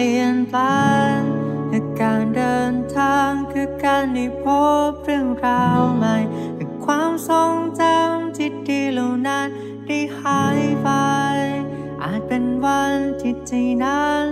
ลี่ยนแปลงการเดินทางคือการได้พบเรื่องราวใหม่แต่ความทรงจำที่ดีเหล่านั้นได้หายไป อาจเป็นวันที่ใจนั้น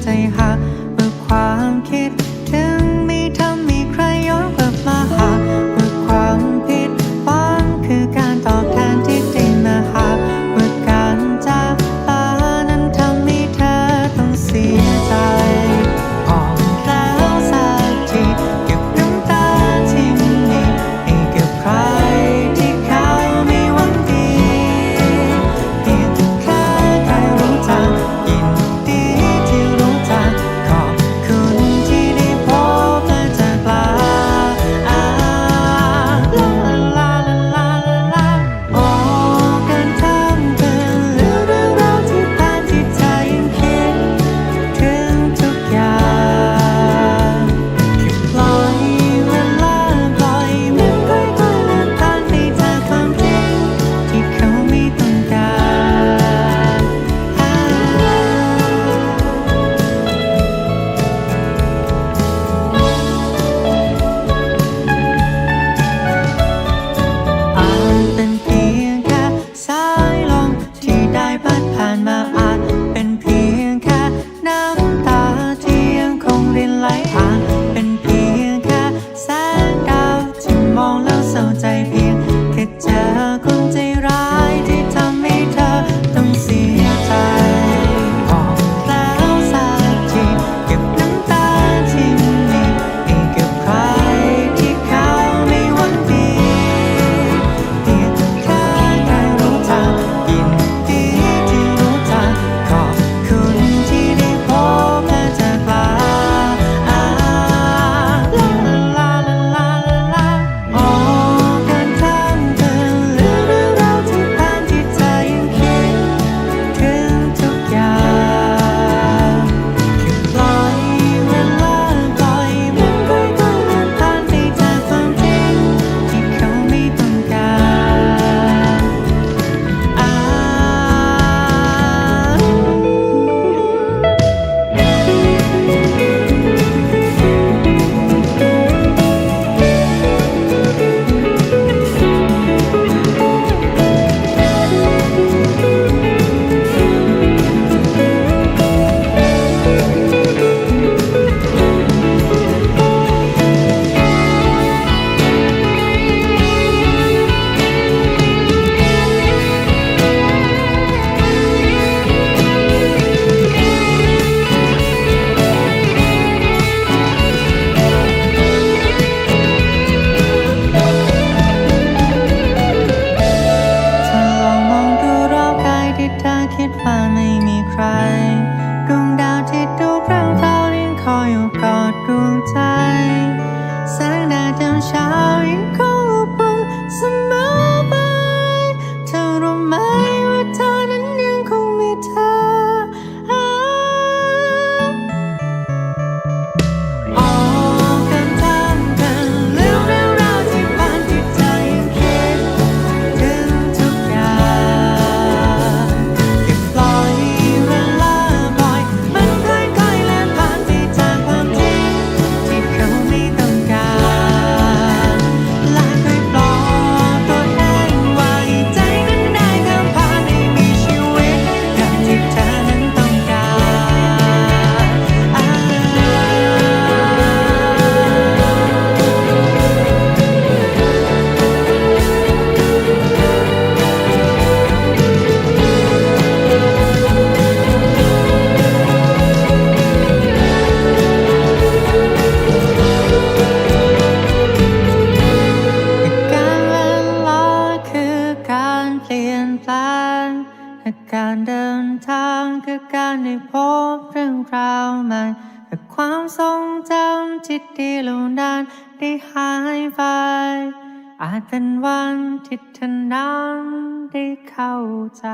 在遗。都在 นแปลงการเดินทางคือการได้พบเรื่องราวใหม่แต่ความทรงจำที่ดีเหล่านั้นได้หายไปอาจเป็นวันที่ท่านนั้นได้เข้าใจ